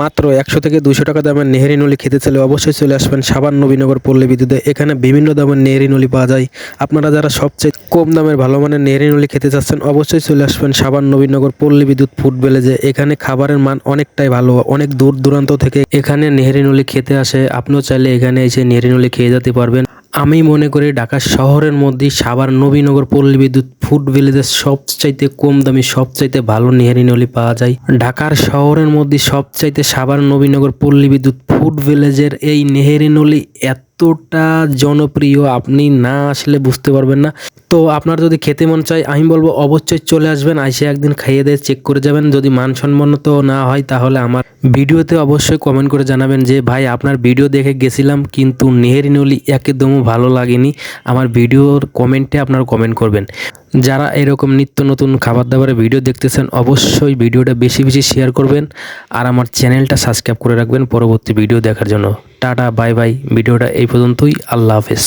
মাত্র একশো থেকে দুশো টাকা দামের নেহেরি নলি খেতে চাইলে অবশ্যই চলে আসবেন সাবান নবীনগর পল্লী বিদ্যুতে। এখানে বিভিন্ন দামের নেহেরি নলি পাওয়া যায়। আপনারা যারা সবচেয়ে কম দামের ভালো মানের নেহেরি নলি খেতে চাচ্ছেন, অবশ্যই চলে আসবেন সাবান নবীনগর পল্লী বিদ্যুৎ ফুড ভিলেজে। এখানে খাবারের মান অনেকটাই ভালো। অনেক দূর দূরান্ত থেকে এখানে নেহেরি নলি খেতে আসে। আপনিও চাইলে এখানে এসে নেহেরি নলি খেয়ে যেতে পারবেন। আমি মনে করি ঢাকা শহরের মধ্যে সাভার নবীনগর পল্লী বিদ্যুৎ ফুড ভিলেজের সবচাইতে কম দামি, সবচাইতে ভালো নিহারি নলি পাওয়া যায়। ঢাকার শহরের মধ্যে সবচাইতে সাভার নবীনগর পল্লী বিদ্যুৎ ফুড ভিলেজের এই নেহেরি নলি এতটা জনপ্রিয়, আপনি না আসলে বুঝতে পারবেন না। তো আপনার যদি খেতে মন চায়, আমি বলব অবশ্যই চলে আসবেন, আইসে একদিন খাইয়ে দিয়ে চেক করে যাবেন। যদি মানসম্মত না হয়, তাহলে আমার ভিডিওতে অবশ্যই কমেন্ট করে জানাবেন যে, ভাই, আপনার ভিডিও দেখে গেছিলাম, কিন্তু নেহেরি নলি একদমও ভালো লাগেনি। আমার ভিডিওর কমেন্টে আপনারা কমেন্ট করবেন। যারা এরকম নিত্য নতুন খাবার দাবারের ভিডিও দেখতেছেন, অবশ্যই ভিডিওটা বেশি বেশি শেয়ার করবেন আর আমার চ্যানেলটা সাবস্ক্রাইব করে রাখবেন পরবর্তী ভিডিও দেখার জন্য। টাটা বাই বাই ভিডিওটা এই পর্যন্তই। আল্লাহ হাফেজ।